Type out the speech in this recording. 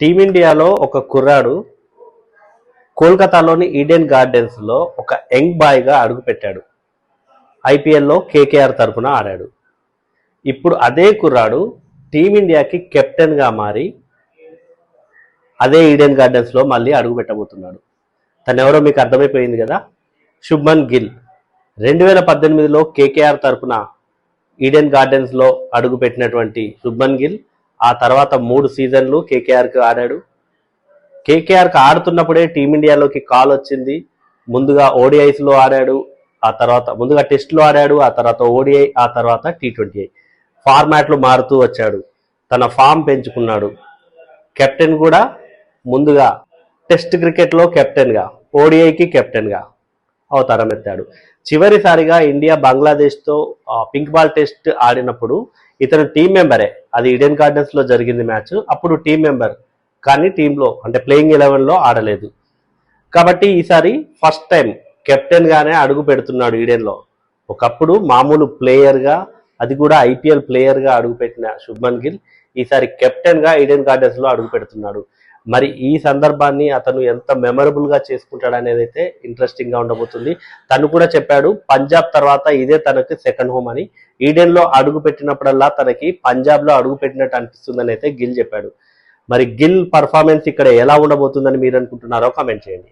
టీమిండియాలో ఒక కుర్రాడు కోల్కతాలోని ఈడెన్ గార్డెన్స్లో ఒక యంగ్ బాయ్గా అడుగుపెట్టాడు. ఐపీఎల్లో కేకేఆర్ తరపున ఆడాడు. ఇప్పుడు అదే కుర్రాడు టీమిండియాకి కెప్టెన్గా మారి అదే ఈడెన్ గార్డెన్స్లో మళ్ళీ అడుగు పెట్టబోతున్నాడు తనెవరో మీకు అర్థమైపోయింది కదా? శుభ్మన్ గిల్. రెండు వేల పద్దెనిమిదిలో కేకేఆర్ తరపున ఈడెన్ గార్డెన్స్లో అడుగుపెట్టినటువంటి శుభ్మన్ గిల్ ఆ తర్వాత మూడు సీజన్లు కేకేఆర్కి ఆడాడు. కేకేఆర్కి ఆడుతున్నప్పుడే టీమిండియాలోకి కాల్ వచ్చింది. ముందుగా ఓడిఐస్లో ఆడాడు ఆ తర్వాత ముందుగా టెస్ట్లో ఆడాడు ఆ తర్వాత ఓడిఐ ఆ తర్వాత టీ ట్వంటీ ఫార్మాట్లు మారుతూ వచ్చాడు. తన ఫామ్ పెంచుకున్నాడు. కెప్టెన్ కూడా ముందుగా టెస్ట్ క్రికెట్లో కెప్టెన్గా ఓడిఐకి కెప్టెన్గా అవతారం ఎత్తాడు. చివరిసారిగా ఇండియా బంగ్లాదేశ్తో పింక్ బాల్ టెస్ట్ ఆడినప్పుడు ఇతను టీం మెంబరే అది ఈడెన్ గార్డెన్స్లో జరిగింది మ్యాచ్. అప్పుడు టీం మెంబర్ కానీ టీంలో అంటే ప్లేయింగ్ ఎలెవెన్లో ఆడలేదు. కాబట్టి ఈసారి ఫస్ట్ టైం కెప్టెన్గానే అడుగు పెడుతున్నాడు ఈడెన్లో. ఒకప్పుడు మామూలు ప్లేయర్గా అది కూడా ఐపీఎల్ ప్లేయర్గా అడుగుపెట్టిన శుభ్మన్ గిల్ ఈసారి కెప్టెన్గా ఈడెన్ గార్డెన్స్లో అడుగు పెడుతున్నాడు. మరి ఈ సందర్భాన్ని అతను ఎంత మెమరబుల్గా చేసుకుంటాడు అనేది అయితే ఇంట్రెస్టింగ్గా ఉండబోతుంది. తను కూడా చెప్పాడు పంజాబ్ తర్వాత ఇదే తనకి సెకండ్ హోమ్ అని. ఈడెన్లో అడుగు పెట్టినప్పుడల్లా తనకి పంజాబ్లో అడుగు పెట్టినట్టు అనిపిస్తుందని అయితే గిల్ చెప్పాడు. మరి గిల్ పర్ఫార్మెన్స్ ఇక్కడ ఎలా ఉండబోతుందని మీరు అనుకుంటున్నారో కామెంట్ చేయండి.